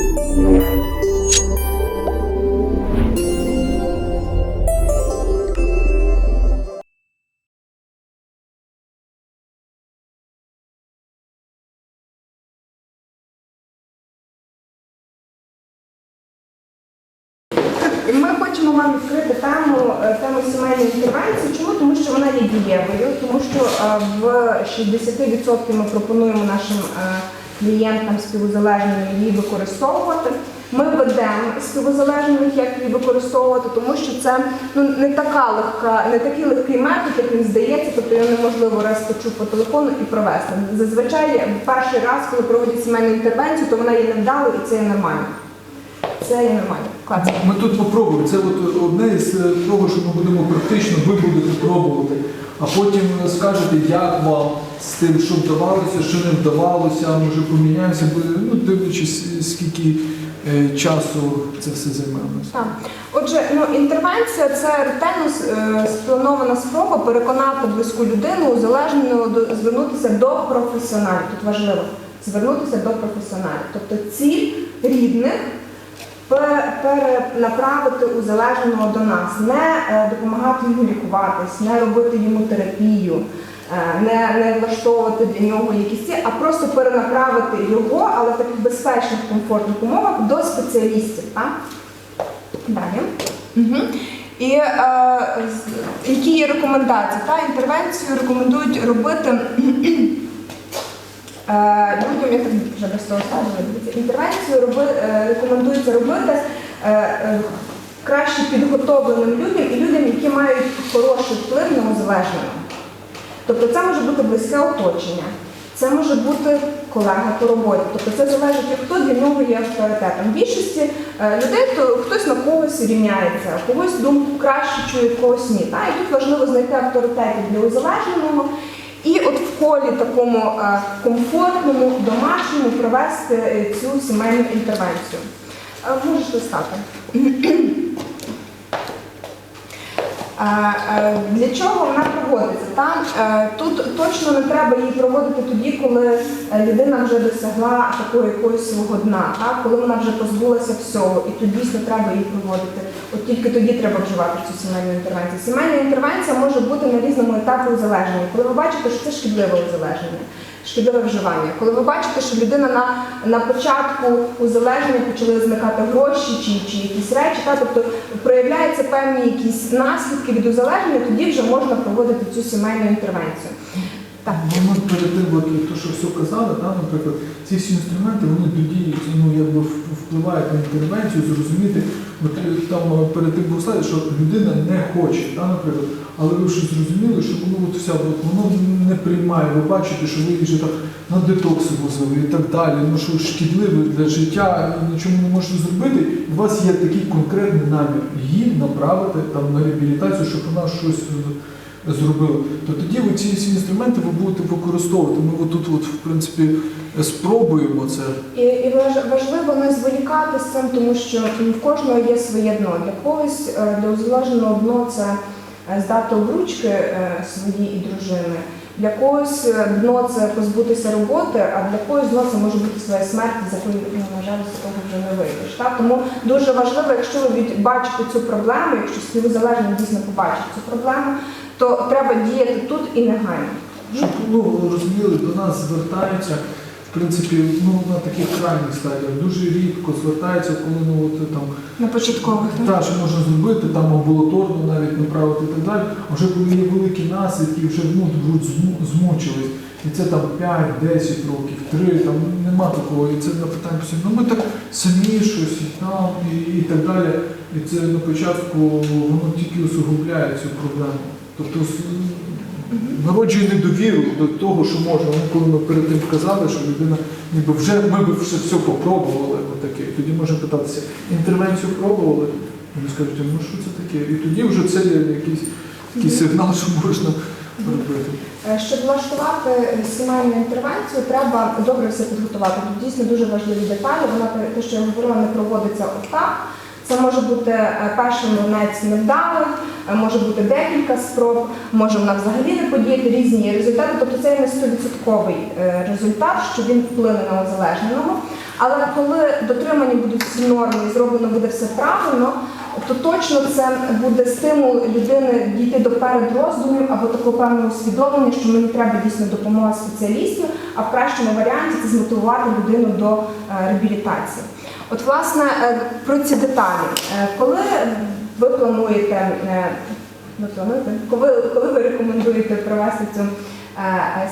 Ми хочемо вам відкрити тему, е, тему сімейної інтервенції. Чому? Тому що вона є дієвою, тому що е, в 60% ми пропонуємо нашим е, клієнтам співзалежним її використовувати. Ми ведемо співзалежних, як її використовувати, тому що це ну не така легка, не такий легкий метод, як він здається, тобто його неможливо раз почув по телефону і провести. Зазвичай перший раз, коли проводять сімейну інтервенцію, то вона є невдалою і це є нормально. Це є нормально. Клас. Ми тут попробуємо. Це от одне із е, того, що ми будемо практично, ви будете пробувати, а потім скажете, як вам з тим, що вдавалося, що не вдавалося, може поміняємося, ну, дивлячись, скільки е, часу це все нас. Так. Отже, ну інтервенція це ретельно е, спланована спроба переконати близьку людину узалежнену до звернутися до професіоналів. Тут важливо звернутися до професіоналів. Тобто ціль рідних пе- перенаправити узалежненого до нас, не е, допомагати йому лікуватись, не робити йому терапію. Е, Не, не влаштовувати для нього якісь ці, а просто перенаправити його, але в таких безпечних, комфортних умовах до спеціалістів. Так? Далі. Угу. І е, які є рекомендації? Та інтервенцію рекомендують робити е, людям, я так вже без того скажу, інтервенцію роби, е, рекомендується робити краще підготовленим людям і людям, які мають хороший вплив на узалежненого. Тобто це може бути близьке оточення, це може бути колега по роботі. Тобто це залежить хто для нього є авторитетом. В більшості е, людей то хтось на когось рівняється, когось думку краще чує, когось ні. Та? І тут важливо знайти авторитетів для узалежненого. І от в колі такому е, комфортному, домашньому провести е, цю сімейну інтервенцію. Е, Можеш листати. Е, е, Для чого вона проводиться? Там е, тут точно не треба її проводити тоді, коли е, людина вже досягла такого якогось свого дна, так? коли вона вже позбулася всього, і тут дійсно треба її проводити. От тільки тоді треба вживати цю сімейну інтервенцію. Сімейна інтервенція може бути на різному етапі узалежнення. Коли ви бачите, що це шкідливе узалежнення, шкідливе вживання. Коли ви бачите, що людина на, на початку узалежнення почали зникати гроші чи, чи якісь речі, та, тобто проявляються певні якісь наслідки від узалежнення, тоді вже можна проводити цю сімейну інтервенцію. Так. Ну, ми перед тим, от, то, що все казали, да, наприклад, ці всі інструменти вони тоді ну, якби впливають на інтервенцію, зрозуміти. Е, там е, перед тим був слайд, що людина не хоче, да, наприклад, але ви вже зрозуміли, що воно от вся, от, воно не приймає. Ви бачите, що ви вже так на детокси возили і так далі, ну що шкідливе для життя нічого не можете зробити. У вас є такий конкретний намір її направити там на реабілітацію, щоб вона щось. Зробили, то тоді ви ці всі інструменти ви будете використовувати. Ми отут, от, в принципі, спробуємо це. І, і важливо не зволікати з цим, тому що в кожного є своє дно. Для когось е, для узалежненого дно це е, здати обручки е, свої і дружини. Для когось дно це позбутися роботи, а для когось дно це може бути своя смерть, з якої, ну, на жаль, з того вже не вийдеш. Так? Тому дуже важливо, якщо ви бачите цю проблему, якщо співзалежний дійсно побачить цю проблему, то треба діяти тут і негайно. Щоб ну, розуміли, до нас звертаються, в принципі, ну, на таких крайніх стадіях. Дуже рідко звертаються, коли ну, от, там, На початкових. та, що можна зробити, там амбулаторно навіть направити і так далі. А вже коли є великі наслідки, вже ну, змучились. І це там 5-10 років, 3, там нема такого, і це на питання постійно. Ну ми так самі щось і там і, і так далі. І це на початку воно тільки усугубляє цю проблему. Тобто народжує недовіру до того, що можна. Ну, коли ми перед тим казали, що людина ніби вже ми б вже все попробували, отаке. І тоді можна питатися, інтервенцію пробували? Вони скажуть, ну що це таке? І тоді вже це є якийсь такий сигнал, що можна. Е, Щоб влаштувати сімейну інтервенцію, треба добре все підготувати. Тут дійсно дуже важливі деталі. Вона те, що я говорила, не проводиться отак. Це може бути е, перший млинець невдалий, е, може бути декілька спроб, може вона взагалі не подіяти різні результати. Тобто це не 100% е, результат, що він вплине на узалежненого. Але коли дотримані будуть всі норми і зроблено буде все правильно, то точно це буде стимул людини дійти до передроздумів або такого певного усвідомлення, що мені треба дійсно допомога спеціалістів, а в кращому варіанті це змотивувати людину до реабілітації. От, власне, е, про ці деталі. Е, Коли ви плануєте, е, ви плануєте, коли, коли ви рекомендуєте провести цю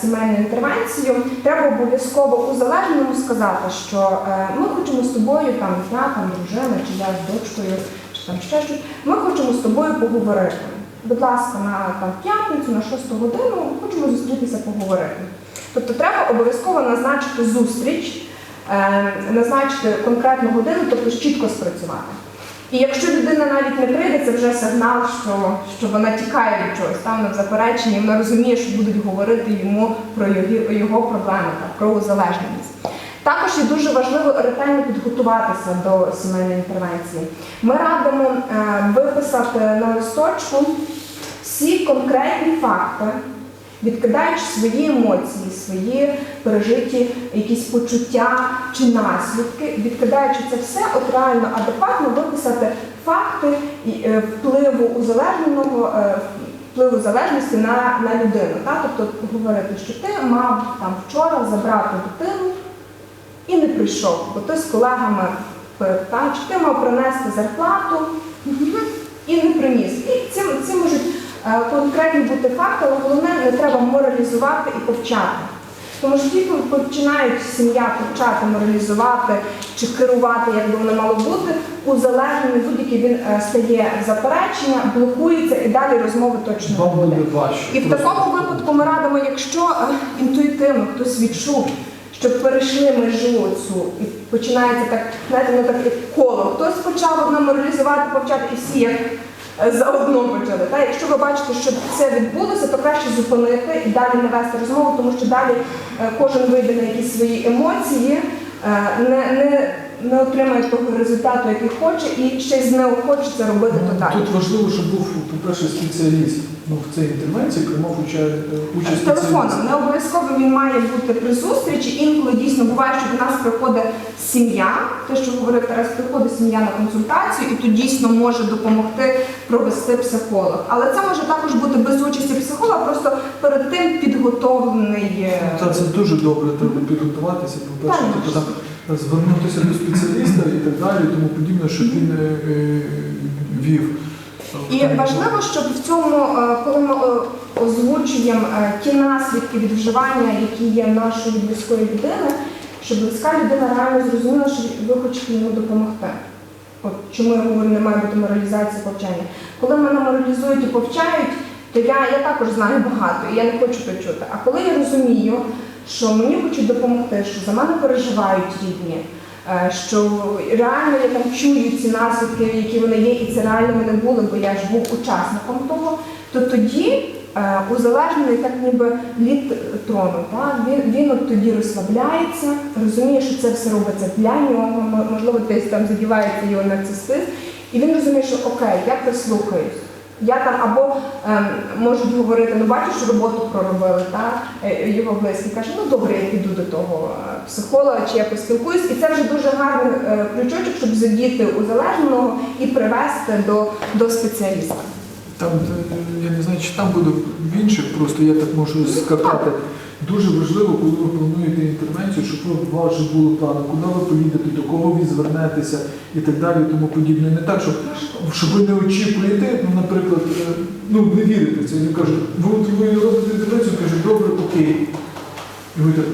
сімейну інтервенцію, треба обов'язково узалежненому сказати, що ми хочемо з тобою, там, я, там, дружина, чи я з дочкою, чи там ще щось, ми хочемо з тобою поговорити. Будь ласка, на там, п'ятницю, на шосту годину хочемо зустрітися поговорити. Тобто треба обов'язково назначити зустріч, назначити конкретну годину, тобто чітко спрацювати. І якщо людина навіть не прийде, це вже сигнал, що, що вона тікає від чогось, там вона запереченні, вона розуміє, що будуть говорити йому про його, його проблеми, так, про залежність. Також є дуже важливо ретельно підготуватися до сімейної інтервенції. Ми радимо е, виписати на листочку всі конкретні факти, відкидаючи свої емоції, свої пережиті якісь почуття чи наслідки, відкидаючи це все, от реально адекватно виписати факти е, впливу узалежненого. е, Впливу залежності на, на людину. Так? Тобто говорити, що ти мав там вчора забрати дитину і не прийшов, бо ти з колегами пив, так? чи ти мав принести зарплату і не приніс. І можуть е, конкретні бути факти, але головне не треба моралізувати і повчати. Тому що тільки починають сім'я повчати, моралізувати чи керувати, як би воно мало бути, узалежнений будь-який він е, стає заперечення, блокується і далі розмови точно не буде. І в такому випадку ми радимо, якщо е, інтуїтивно хтось відчув, що перейшли межу цю, і починається так, знаєте, ну так як коло. Хтось почав одна моралізувати, повчати, і всі як е, заодно почали. Та? Якщо ви бачите, що це відбулося, то краще зупинити і далі не вести розмову, тому що далі е, кожен вийде на якісь свої емоції, е, не, не, не отримає того результату, який хоче, і ще й знеохочеться робити то далі. Тут важливо, щоб був, по-перше, спеціаліст ну, в цій інтервенції, приймав участь З телефоном не обов'язково він має бути при зустрічі. Інколи дійсно буває, що до нас приходить сім'я. Те, що говорив Тарас, приходить сім'я на консультацію, і тут дійсно може допомогти провести психолог. Але це може також бути без участі психолога, просто перед тим підготовлений. е, Та це дуже добре, треба підготуватися, по-перше, звернутися до спеціаліста і так далі, тому подібне, щоб він е, е, вів. І важливо, щоб в цьому, е, коли ми е, озвучуємо е, ті наслідки від вживання, які є в нашої близької людини, щоб близька людина реально зрозуміла, що ви хочете йому допомогти. От чому я говорю, не має бути моралізації повчання. Коли мене моралізують і повчають, то я, я також знаю багато, і я не хочу то чути. А коли я розумію, що мені хочуть допомогти, що за мене переживають рідні, е, що реально я там чую ці наслідки, які вони є, і це реально мене були, бо я ж був учасником того, то тоді е, узалежнений так ніби від трону. Так? Він, він от тоді розслабляється, розуміє, що це все робиться для нього, можливо, десь там задівається його нарцисизм, і він розуміє, що окей, я прислухаюсь. Я там або ем, можуть говорити, ну бачиш, роботу проробили, та? Е, його близькі каже, ну добре, я піду до того е, психолога чи я поспілкуюсь. І це вже дуже гарний е, крючочок, щоб задіти узалежненого і привести до, до спеціаліста. Там, е, я не знаю, чи там буде в інших, просто я так можу скакати. Дуже важливо, коли ви плануєте інтервенцію, щоб у вас вже були плани, куди ви поїдете, до кого ви звернетеся і так далі, і тому подібне. Не так, щоб, щоб ви не очікуєте, ну, наприклад, е, ну не вірите в це. Він каже, ви, ви робите інтервенцію, каже, добре, окей. І ви так,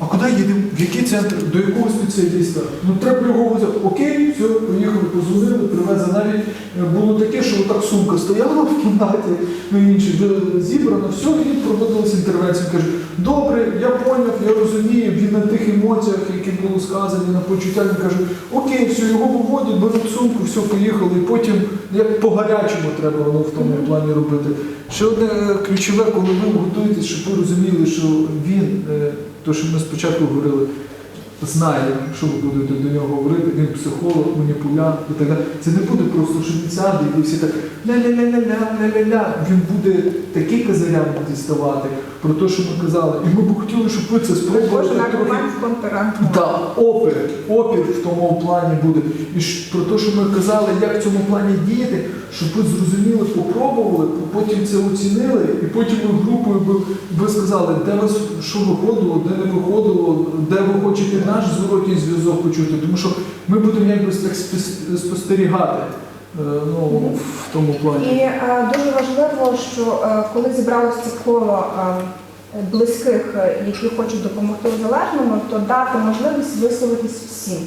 а куди їдемо? В який центр? До якого спеціаліста? Ну треба його. Окей, все, поїхали, позвонили, привезли. Навіть е, було таке, що так сумка стояла в кімнаті, ну інші вже зібрано, все, і проводилася інтервенція. Каже, добре, я поняв, я розумію, він на тих емоціях, які були сказані, на почуттях, він каже, окей, все, його виводять, беруть сумку, все, поїхали. І потім, як по-гарячому треба воно в тому плані робити. Ще одне е, ключове, коли ви готуєтесь, щоб ви розуміли, що він, е, то, що ми спочатку говорили, знає, що ви будете до нього говорити, він психолог, маніпулятор і так далі. Це не буде просто, сяде і всі так ля-ля-ля-ля-ля, ля-ля-ля. Він буде такі козирям діставати про те, що ми казали. І ми б хотіли, щоб ви це спробували Кожен аргумент. Так, опір, опір в тому плані буде. І про те, що ми казали, як в цьому плані діяти, щоб ви зрозуміли, попробували, потім це оцінили, і потім ми групою би, ви сказали, де вас що виходило, де не виходило, де ви хочете наш зворотній зв'язок почути. Тому що ми будемо якось так спостерігати е, ну, в тому плані. І е, дуже важливо, що е, коли зібралося коло е, близьких, е, які хочуть допомогти залежному, то дати можливість висловитись всім.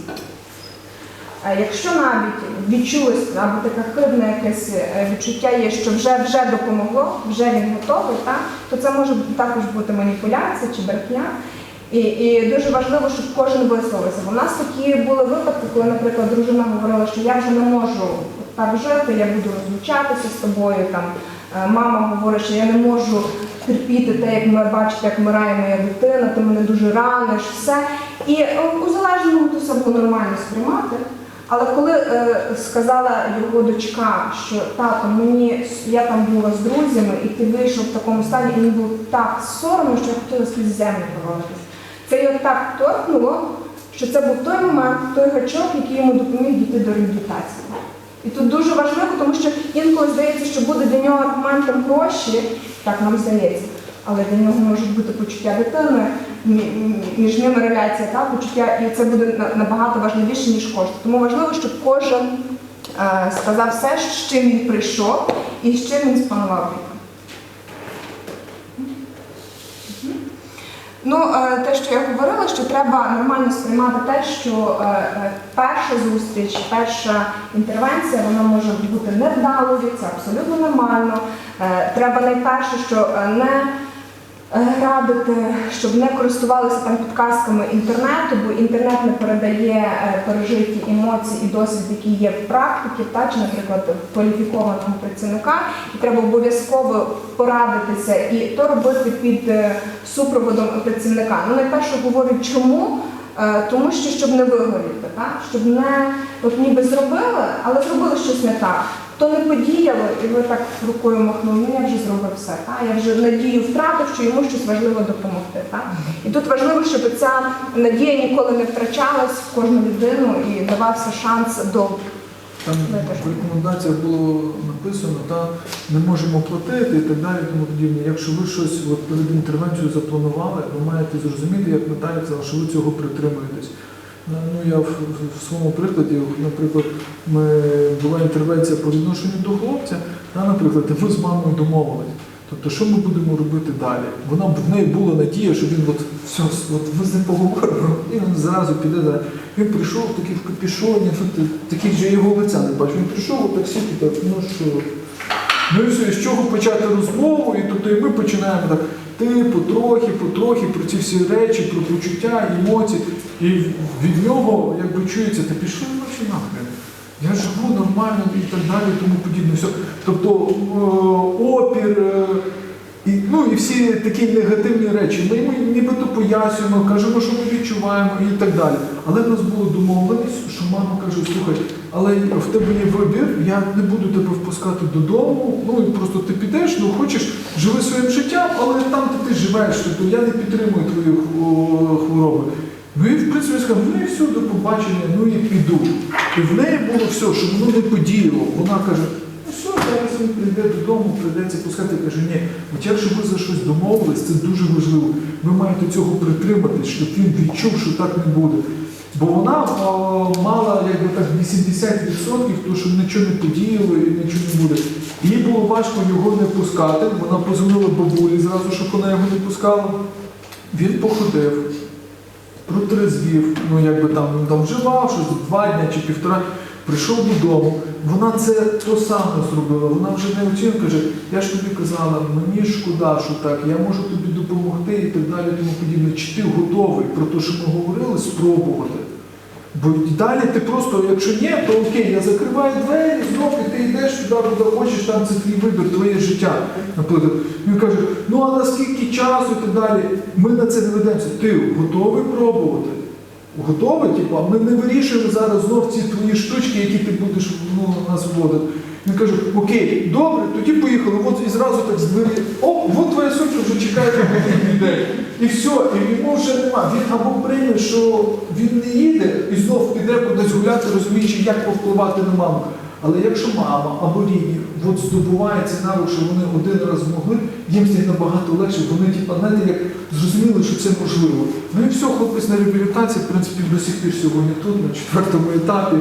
Е, Якщо навіть відчулось або таке хибне якесь е, відчуття є, що вже вже допомогло, вже він готовий, так, то це може також бути маніпуляція чи брехня. І, і дуже важливо, щоб кожен висловився. В нас такі були випадки, коли, наприклад, дружина говорила, що я вже не можу так жити, я буду розлучатися з тобою. Там е, мама говорить, що я не можу терпіти те, як ми бачите, як вмирає моя дитина, ти мене дуже раниш, все. І е, у залежному то все було нормально сприймати. Але коли е, сказала його дочка, що тато, мені я там була з друзями, і ти вийшов в такому стані, і мені було так соромно, що я хотіла скрізь землю провалитися. Це його так торкнуло, що це був той момент, той гачок, який йому допоміг дійти до реабілітації. І тут дуже важливо, тому що інколи здається, що буде для нього аргументом гроші, так нам здається, але для нього можуть бути почуття дитини, мі- мі- між ними реляція та почуття, і це буде набагато важливіше, ніж кошти. Тому важливо, щоб кожен е, сказав все, з чим він прийшов і з чим він спланував Ну, е, те, що я говорила, що треба нормально сприймати те, що е, е, перша зустріч, перша інтервенція, вона може бути невдалою, це абсолютно нормально. Треба найперше, що не радити, щоб не користувалися там підказками інтернету, бо інтернет не передає е, пережиті емоції і досвід, який є в практиці, та чи, наприклад, кваліфікованого працівника, і треба обов'язково порадитися і то робити під е, супроводом працівника. Ну, найперше говорю, чому? Е, Тому що щоб не вигоріти, так? щоб не от ніби зробили, але зробили щось не так. То не подіяло, і ви так рукою махнули, ну я вже зробив все. Так? Я вже надію втратив, що йому щось важливо допомогти. Так? І тут важливо, щоб ця надія ніколи не втрачалась в кожну людину і давався шанс до Там в рекомендаціях було написано, та не можемо платити і так далі, тому подібне. Якщо ви щось от, перед інтервенцією запланували, ви маєте зрозуміти, як Наталя сказала, що ви цього притримуєтесь. Ну, ну, я в, в- своєму прикладі, наприклад, ми, була інтервенція по відношенню до хлопця, та, наприклад, ми з мамою домовились. Тобто, що ми будемо робити далі? Вона в неї була надія, що він от все, от ви з ним поговоримо, і він зразу піде далі. Він прийшов такий в капюшоні, ти- такий же його лиця не бачив. Він прийшов от так сів, так, ну що. Ну і все, з чого почати розмову, і тобто і ми починаємо так, ти потрохи, потрохи про ці всі речі, про почуття, емоції. І від нього якби чується, та пішли ночі нахрен. Я живу нормально і так далі, тому подібне. Все. Тобто е, опір. І, ну і всі такі негативні речі. Ми йому нібито пояснюємо, кажемо, що ми відчуваємо і так далі. Але в нас було домовленість, що мама каже, слухай, але в тебе є вибір, я не буду тебе впускати додому. Ну і просто ти підеш, ну хочеш, живи своїм життям, але там, де ти живеш, тобто я не підтримую хво- хвороби. Ну і в принципі сказав, ну і все, до побачення, ну і піду. І в неї було все, щоб воно не подіяло. Вона каже, він прийде додому, прийдеться пускати. Каже, ні, от якщо ви за щось домовились, це дуже важливо. Ви маєте цього притриматись, щоб він відчув, що так не буде. Бо вона о, мала якби так 80%, то що нічого не подіяло і нічого не буде. Їй було важко його не пускати. Вона позвонила бабулі зразу, щоб вона його не пускала. Він походив, протрезвів, ну якби там, там вживав щось два дні чи півтора, прийшов додому. Вона це то саме зробила. Вона вже не оцінює, каже, я ж тобі казала, мені шкода, що так, я можу тобі допомогти і так далі, тому подібне. Чи ти готовий про те, що ми говорили, спробувати? Бо далі ти просто, якщо ні, то окей, я закриваю двері, знов і ти йдеш туди, куди хочеш, там це твій вибір, твоє життя. Наприклад, він каже, ну а наскільки часу і так далі, ми на це не ведемося. Ти готовий пробувати? Готовий, типу, а ми не вирішуємо зараз знов ці твої штучки, які ти будеш ну, нас вводити. Він каже, окей, добре, тоді поїхали. От і зразу так з двері. О, от твоя сучка вже чекає на людей. І все, і йому вже нема. Він або прийме, що він не їде і знов піде кудись гуляти, розуміючи, як повпливати на маму. Але якщо мама або рідні от здобуває ці навик, що вони один раз змогли, їм стає набагато легше, вони типу, знаєте, як зрозуміли, що це можливо. Ну і все, хлопець на реабілітації, в принципі, до сих пір сьогодні тут, на четвертому етапі.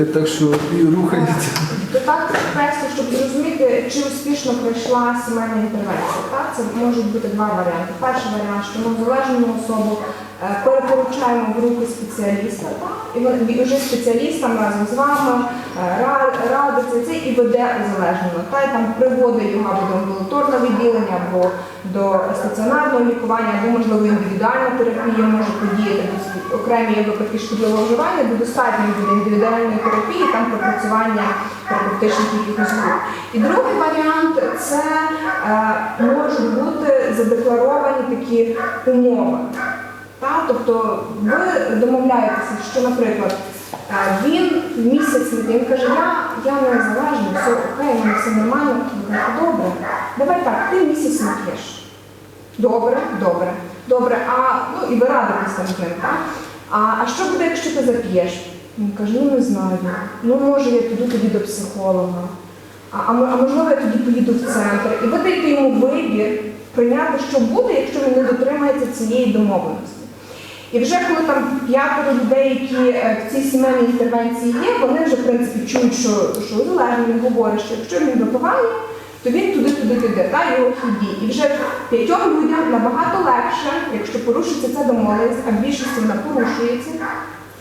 Е, Так що і рухається. То так просто, щоб зрозуміти, чи успішно пройшла сімейна інтервенція. Так? Це можуть бути два варіанти. Перший варіант, що ми залежну особу перепоручаємо в руки спеціаліста, і вже спеціалістам разом з вами е, радиться це і веде узалежнено. Та й там приводить його або до амбулаторного відділення, або до стаціонарного лікування, або можливо індивідуальна терапія може подіяти Тобто окремі випадки шкідливого вживання, де достатньо буде індивідуальної терапії, там пропрацювання терапевтичних якихось груп. І другий варіант це е, можуть бути задекларовані такі умови. Та? Тобто ви домовляєтеся, що, наприклад, е, він місяць він каже, я, я не залежний, все окей, в мене все нормально. Ви кажете, добре, давай так, ти місяць не п'єш. Добре, добре, добре. А ну і ви радитесь там з ним, так? А, а що буде, якщо ти зап'єш? Він каже, ну не знаю. Ну може я піду тоді до психолога. А, а можливо, я тоді поїду в центр. І ви даєте йому вибір прийняти, що буде, якщо він не дотримається цієї домовленості. І вже коли там п'ятеро людей, які е, в цій сімейній інтервенції є, вони вже в принципі чують, що, що залежно він говорить, що якщо він допомагає, то він туди-туди піде, та його хід. І вже п'ятьом людям набагато легше, якщо порушиться ця домовленість, а в більшості вона порушується.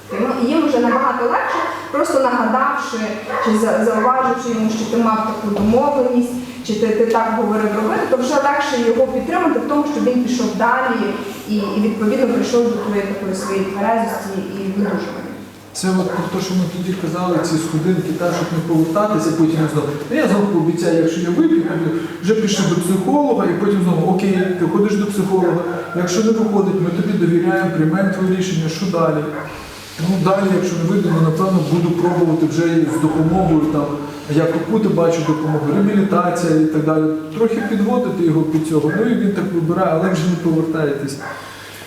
Тому їм вже набагато легше, просто нагадавши чи зауваживши йому, що ти мав таку домовленість, чи ти, ти так говорив робити, то вже легше його підтримати в тому, щоб він пішов далі і, і відповідно прийшов до твоєї такої своєї тверезості і видужування. Це от про те, що ми тоді казали, ці сходинки, так, щоб не повертатися, потім знову. Я знову пообіцяю, якщо я вип'ю, вже пішли до психолога, і потім знову окей, ти ходиш до психолога. Якщо не виходить, ми тобі довіряємо, приймаємо твоє рішення, що далі. Ну далі, якщо не вийде, ну, напевно, буду пробувати вже з допомогою там. Я купути бачу допомогу, реабілітація і так далі. Трохи підводити його під цього. Ну і він так вибирає, але вже не повертаєтесь.